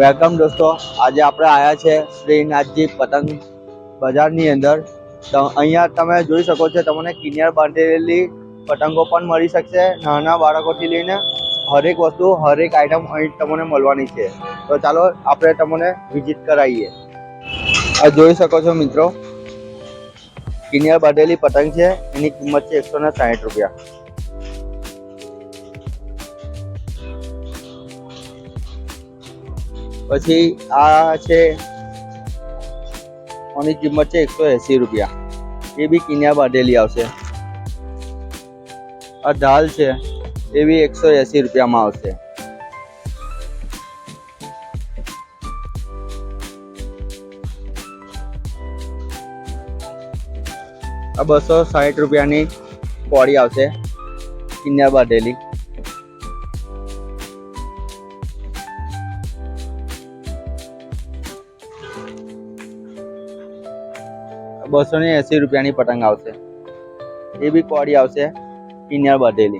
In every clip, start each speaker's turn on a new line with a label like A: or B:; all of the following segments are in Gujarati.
A: વેલકમ દોસ્તો, આજે આપણે આવ્યા છે શ્રીનાથજી પતંગ બજારની અંદર. અહીંયા તમે જોઈ શકો છો, તમને કિનિયર બાંધેલી પતંગો પણ મળી શકશે, નાના બાળકોથી લઈને હરેક વસ્તુ, હરેક આઈટમ અહીં તમને મળવાની છે. તો ચાલો આપણે તમને વિઝિટ કરાવીએ. આ જોઈ શકો છો મિત્રો, કિનિયર બાંધેલી પતંગ છે, એની કિંમત છે એકસો ને સાહીઠ રૂપિયા. પછી આ છે આની કિંમત છે એકસો એસી રૂપિયા. એ બી કિન્યા બાંધેલી આવશે. આ દાલ છે, એ બી એકસો એસી રૂપિયામાં આવશે. આ બસો સાઠ રૂપિયાની પોળી આવશે, કિન્યા બાંધેલી. બસો ને એસી રૂપિયાની પતંગ આવશે. એ બી કોડી આવશે કિનિયર બધેલી.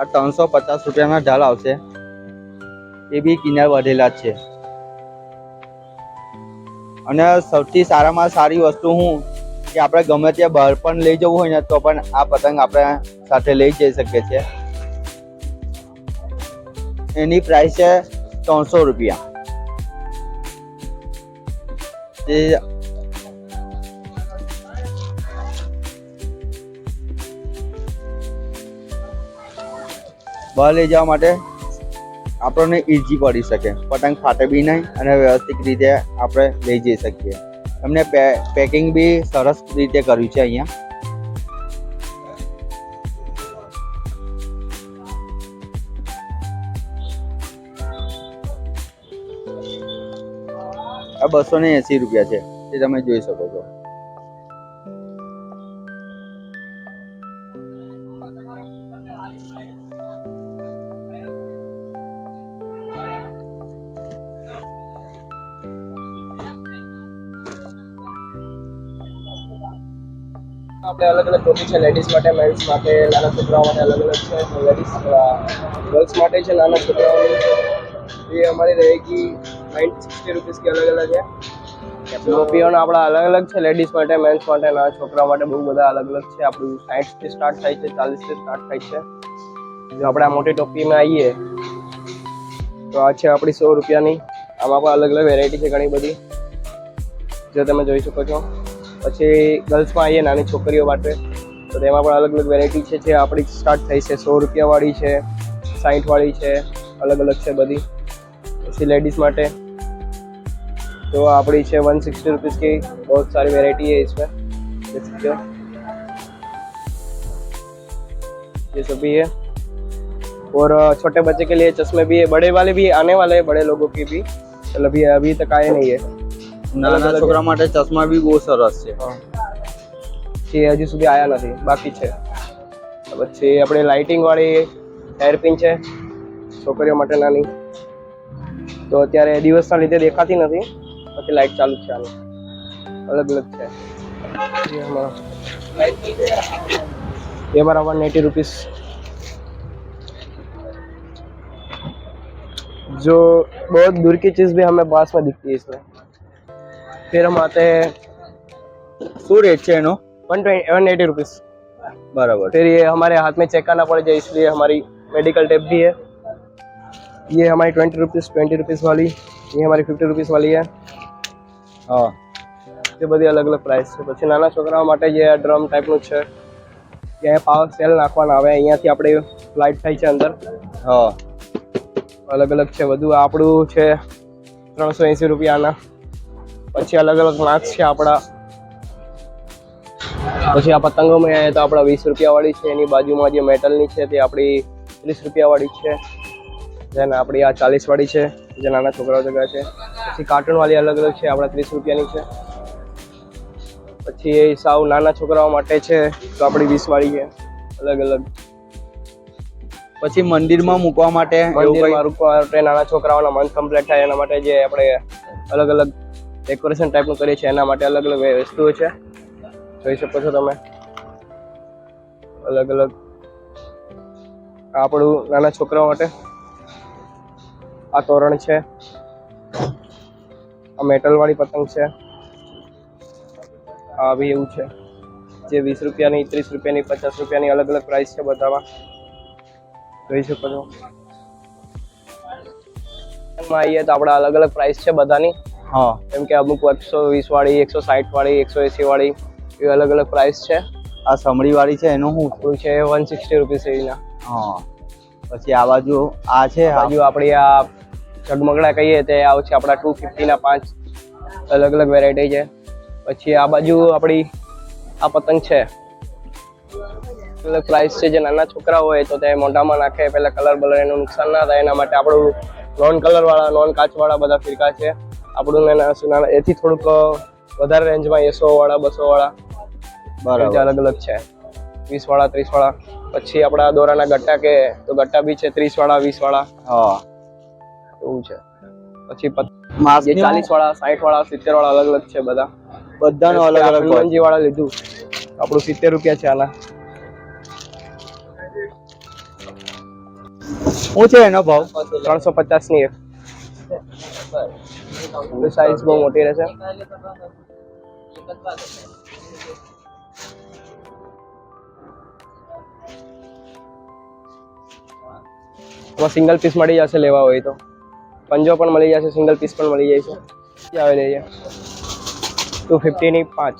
A: આ ત્રણસો પચાસ રૂપિયાના ઢાલ આવશે. એ બી કિનાર વધેલા છે. અને સૌથી સારામાં સારી વસ્તુ હું કે આપણે ગમે ત્યાં બહાર પણ લઈ જવું હોય ને તો પણ આ પતંગ આપણે સાથે લઈ જઈ શકીએ છીએ. એની પ્રાઇસ છે ત્રણસો રૂપિયા. એ બહાર લઈ જવા માટે આપણને ઇઝી પડી શકે. પતંગ ફાટે બી નહીં અને વ્યવસ્થિત રીતે આપણે લઈ જઈ શકીએ. એમને પેકિંગ બી સરસ રીતે કર્યું છે અહીંયા. આ બસો ને એસી રૂપિયા છે, એ તમે જોઈ શકો છો.
B: આપણે અલગ અલગ ટોપી છે લેડીઝ માટે મેન્સ માટે, નાના છોકરાઓ માટે અલગ અલગ છે. લેડીઝ ગર્લ્સ માટે છે, નાના છોકરાઓની. એ અમારી રહેગી સાઠ સિક્સટી રૂપીસ કે અલગ અલગ છે ટોપીઓના આપણા અલગ અલગ છે લેડીઝ માટે મેન્સ માટે, ના, છોકરા માટે બહુ બધા અલગ અલગ છે. આપણું સાઠથી સ્ટાર્ટ થાય છે ચાલીસથી સ્ટાર્ટ થાય છે. જો આપણે આ મોટી ટોપીમાં આવીએ તો આ છે આપણી સો રૂપિયાની. આમાં પણ અલગ અલગ વેરાયટી છે ઘણી બધી. જે તમે જોઈ શકો છો. પછી ગર્લ્સમાં આવીએ નાની છોકરીઓ માટે, તો તેમાં પણ અલગ અલગ વેરાયટી છે, જે આપણી સ્ટાર્ટ થઈ છે. સો રૂપિયાવાળી છે સાઠવાળી છે, અલગ અલગ છે બધી. પછી લેડીઝ માટે तो આપણી છે वन सिक्सटी रुपीज़ की बहुत सारी वेराइटी है इसमें देख सकते हो ये सभी है और अ, छोटे बच्चे के लिए चश्मे भी है बड़े वाले भी आने वाले हैं बड़े लोगों की भी मतलब अभी अभी तक आए नहीं है
A: નાના
B: અલગ.
A: છોકરા માટે ચશ્મા બી બહુ સરસ છે
B: જે હજી સુધી આયા નથી બાકી છે પછી આપણે લાઇટિંગ વાળી હેરપિન છે છોકરીઓ માટે નાની તો અત્યારે દિવસના લીધે દેખાતી નથી પછી લાઇટ ચાલુ જ છે આની અલગ અલગ છે ये हमारा ये हमारा वन एटी रुपीज़ जो बहुत दूर की चीज़ भी हमें पास में दिखती है इसमें फिर हम आते हैं
A: શું રેટ છે એનો
B: one twenty one eighty rupees
A: બરાબર
B: फिर ये हमारे हाथ में चेक करना पड़ जाए इसलिए हमारी मेडिकल टेप भी है ये हमारी ट्वेंटी रुपीज़ ट्वेंटी रुपीज़ वाली ये हमारी फिफ्टी रुपीज़ वाली है
A: હા.
B: તે બધી અલગ અલગ પ્રાઇસ છે. પછી નાના છોકરાઓ માટે જે આ ડ્રમ ટાઈપનું છે ત્યાં પાવર સેલ નાખવાના. આવે અહીંયાથી આપણે લાઇટ થાય છે અંદર.
A: હા.
B: અલગ અલગ છે બધું. આપણું છે ત્રણસો એંસી રૂપિયાના. પછી અલગ અલગ માર્ક્સ છે આપણા. પછી આ પતંગોમાં આવીએ તો આપણા વીસ રૂપિયાવાળી છે. એની બાજુમાં જે મેટલની છે તે આપણી ત્રીસ રૂપિયાવાળી છે. જેને આપણી આ ચાલીસવાળી છે જે નાના છોકરાઓ જગ્યા છે. પછી કાર્ટૂનવાળી અલગ અલગ છે આપણા ત્રીસ રૂપિયાની છે. પછી એ સાવ નાના છોકરાઓ માટે છે તો આપણી વીસવાળી છે અલગ અલગ
A: પછી મંદિરમાં મૂકવા માટે
B: મંદિરમાં? રૂકવા માટે નાના છોકરાઓના મંથ કમ્પ્લીટ થાય એના માટે જે આપણે અલગ અલગ ડેકોરેશન ટાઈપનું કરીએ છીએ એના માટે અલગ અલગ વસ્તુઓ છે. જોઈ શકો છો તમે. અલગ અલગ આપણું નાના છોકરાઓ માટે આ તોરણ છે. આ મેટલ પતંગ છે. આ બી એવું છે. જે વીસ રૂપિયાની ત્રીસ રૂપિયાની પચાસ રૂપિયાની અલગ અલગ પ્રાઇસ છે બધામાં. જોઈ શકો છો. એમાં આવીએ તો આપણા અલગ અલગ પ્રાઇસ છે બધાની.
A: હા.
B: જેમ કે અમુક એકસો વીસ વાળી એકસો સાઠ વાળી એકસો એસી વાળી એવી અલગ અલગ પ્રાઇસ છે.
A: આ સમડી વાળી છે એનું શું? છે
B: વન સિક્સટી રૂપીસ એવીના
A: હા. પછી આ બાજુ આ છે
B: બાજુ આપણી આ ઝગમગડા કહીએ તે આવે છે આપણા ટુ ફિફ્ટીના પાંચ અલગ અલગ વેરાયટી છે. પછી આ બાજુ આપણી આ પતંગ છે. અલગ પ્રાઇસ છે જે નાના છોકરા હોય તો તે મોઢામાં નાખે પેલા કલર બલર એનું નુકસાન ના થાય એના માટે આપણું નોન કલર વાળા નોન કાચ વાળા બધા ફિરકા છે. આપણું નાના એથી થોડુંક વધારે રેન્જમાં એસો વાળા બસો વાળા
A: બરાબર.
B: અલગ અલગ છે. વીસ વાળા ત્રીસ વાળા. પછી આપણા દોરાના ગટ્ટા કે તો ગટ્ટા બી છે ત્રીસ વાળા વીસ વાળા.
A: હા.
B: એવું છે. પછી જે ચાલીસ વાળા સાઠ વાળા સિત્તેર વાળા અલગ અલગ છે બધા.
A: બધાનો અલગ અલગ.
B: હનુમાનજી વાળા લીધું. આપણું સિત્તેર રૂપિયા છે આલા.
A: શું છે એનો ભાવ?
B: ત્રણસો પચાસની એક સાઈઝ બહુ મોટી રહેશે. સિંગલ પીસ મળી જશે લેવા હોય તો. પંજો પણ મળી જશે સિંગલ પીસ પણ મળી જાય છે. ક્યાં આવે લઈએ ટુ ફિફ્ટીની પાંચ.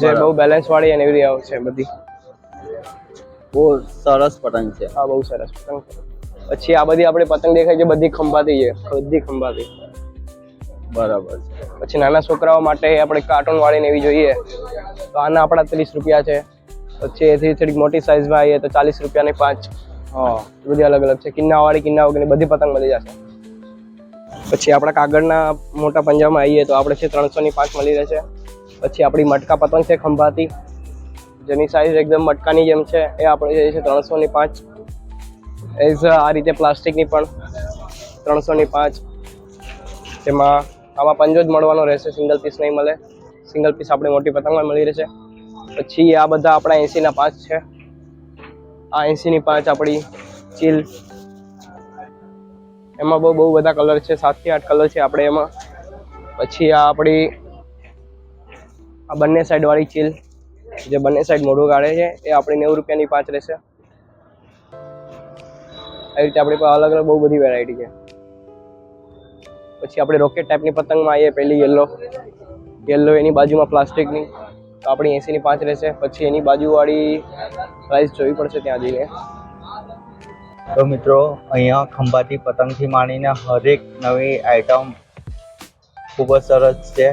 B: જે બહુ બેલેન્સ વાળી અને એવી આવે છે બધી.
A: બહુ સરસ પતંગ છે.
B: આ બહુ સરસ પતંગ છે. પછી આ બધી આપણે પતંગ દેખાય છે બધી ખંભાતી છે બધી ખંભાતી
A: બરાબર છે.
B: પછી નાના છોકરાઓ માટે આપણે કાર્ટૂન વાળીને એવી જોઈએ. તો આના આપણા ત્રીસ રૂપિયા છે. પછી એથી થોડીક મોટી સાઇઝમાં આવીએ તો ચાલીસ રૂપિયાની પાંચ.
A: હા
B: બધી અલગ અલગ છે. કિન્ના વાળી કિન્ના વગેરે બધી પતંગ મળી જશે. પછી આપણા કાગળના મોટા પંજામાં આવીએ તો આપણે છે ત્રણસો ની પાંચ મળી રહેશે. પછી આપણી મટકા પતંગ છે ખંભાતી. જેની સાઈઝ એકદમ મટકાની જેમ છે, એ આપણે જે છે ત્રણસો ની પાંચ. એઝ આ રીતે પ્લાસ્ટિકની પણ ત્રણસો ની પાંચ. તેમાં આમાં પંજો જ મળવાનો રહેશે સિંગલ પીસ નહીં મળે. સિંગલ પીસ આપણે મોટી પતંગમાં મળી રહેશે. પછી આ બધા આપણા એંસીના પાંચ છે. આ એંસીની પાંચ આપણી ચીલ. એમાં બહુ બહુ બધા કલર છે સાતથી આઠ કલર છે આપણે એમાં. પછી આ આપણી આ બંને સાઈડ વાળી ચીલ, જે બંને સાઈડ મોઢું કાઢે છે, એ આપણી નેવું રૂપિયાની પાંચ રહેશે. આવી રીતે આપણી પાસે અલગ અલગ બહુ બધી વેરાયટી છે. પછી આપણે રોકેટ ટાઈપની પતંગમાં આવીએ, પહેલી યલો યલો એની બાજુમાં પ્લાસ્ટિકની તો આપણી એંસીની પાંચ રહેશે. પછી એની બાજુવાળી પ્રાઇસ જોવી પડશે ત્યાં જઈને.
A: તો મિત્રો, અહીંયા ખંભાતી પતંગથી માંડીને હરેક નવી આઈટમ ખૂબ જ સરસ છે.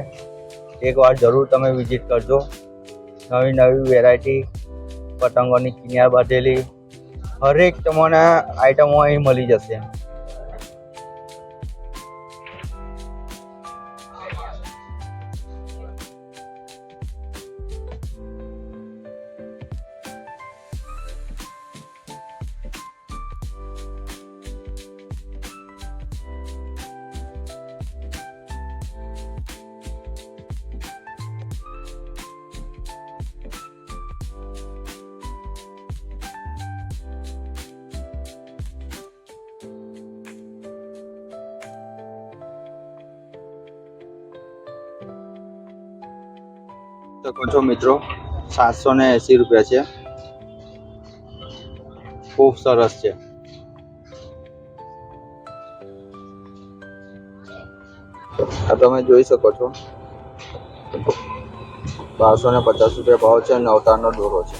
A: એકવાર જરૂર તમે વિઝિટ કરજો. નવી નવી વેરાયટી પતંગોની કિનાર બાંધેલી હરેક તમને આઈટમો અહીં મળી જશે. શકો છો મિત્રો, સાતસો ને એંસી રૂપિયા છે. ખૂબ સરસ છે. આ તમે જોઈ શકો છો. બારસો ને પચાસ રૂપિયા ભાવ છે નવતારનો દોરો છે.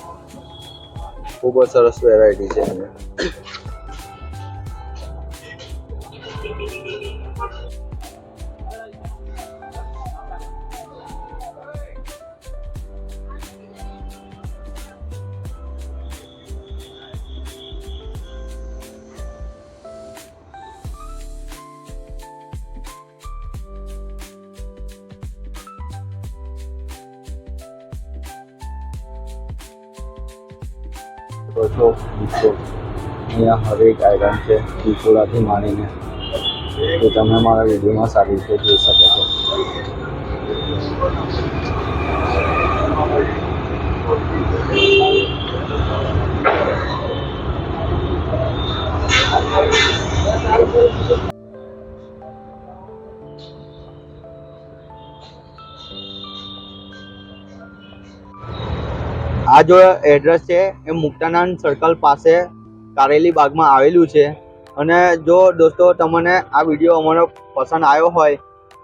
A: ખૂબ જ સરસ વેરાયટી છે અહીંયા. છો ડીસો અહીંયા હરેક આઈટમ છે ત્રિપુરાથી માંડીને. તો તમે મારા વિડીયોમાં સારી રીતે જોઈ શકો છો. આ જો એડ્રેસ છે એ મુક્તાનંદ સર્કલ પાસે કારેલી બાગમાં આવેલું છે. અને જો દોસ્તો તમને આ વીડિયો અમારો પસંદ આવ્યો હોય,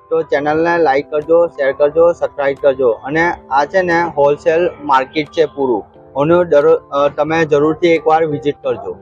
A: તો ચેનલને લાઈક કરજો શેર કરજો સબસ્ક્રાઈબ કરજો. અને આ છે ને હોલસેલ માર્કેટ છે પૂરું. દરરોજ તમે જરૂરથી એકવાર વિઝિટ કરજો.